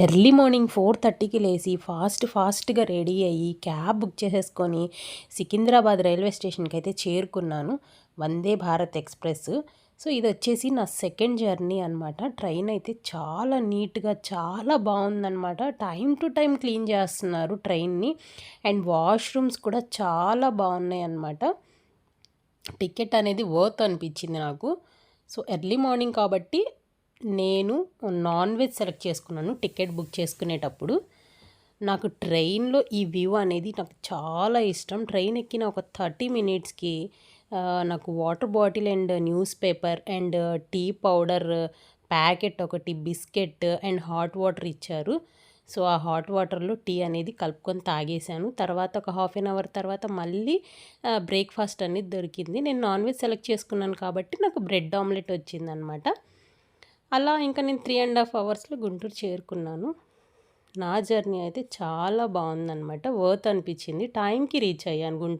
Early morning four థర్టీకి లేచి fast ఫాస్ట్గా రెడీ అయ్యి క్యాబ్ బుక్ చేసేసుకొని సికింద్రాబాద్ రైల్వే స్టేషన్కి అయితే చేరుకున్నాను. వందే భారత్ ఎక్స్ప్రెస్. సో ఇది వచ్చేసి నా సెకండ్ జర్నీ అనమాట ట్రైన్ అయితే చాలా నీట్గా చాలా బాగుందనమాట టైం టు టైం క్లీన్ చేస్తున్నారు ట్రైన్ని. అండ్ వాష్రూమ్స్ కూడా చాలా బాగున్నాయి అనమాట టికెట్ అనేది వర్త్ అనిపించింది నాకు. సో ఎర్లీ మార్నింగ్ కాబట్టి నేను నాన్ వెజ్ సెలెక్ట్ చేసుకున్నాను టికెట్ బుక్ చేసుకునేటప్పుడు. నాకు ట్రైన్లో ఈ వ్యూ అనేది నాకు చాలా ఇష్టం. ట్రైన్ ఎక్కిన ఒక థర్టీ మినిట్స్కి నాకు water bottle and newspaper and tea powder packet ఒకటి బిస్కెట్ అండ్ హాట్ వాటర్ ఇచ్చారు. సో ఆ హాట్ వాటర్లో టీ అనేది కలుపుకొని తాగేశాను. తర్వాత ఒక హాఫ్ అన్ అవర్ తర్వాత మళ్ళీ బ్రేక్ఫాస్ట్ అనేది దొరికింది. నేను నాన్ వెజ్ సెలెక్ట్ చేసుకున్నాను కాబట్టి నాకు బ్రెడ్ ఆమ్లెట్ వచ్చిందనమాట. అలా ఇంకా నేను త్రీ అండ్ హాఫ్ అవర్స్లో గుంటూరు చేరుకున్నాను. నా జర్నీ అయితే చాలా బాగుందనమాట వర్త్ అనిపించింది. టైంకి రీచ్ అయ్యాను గుంటూరు.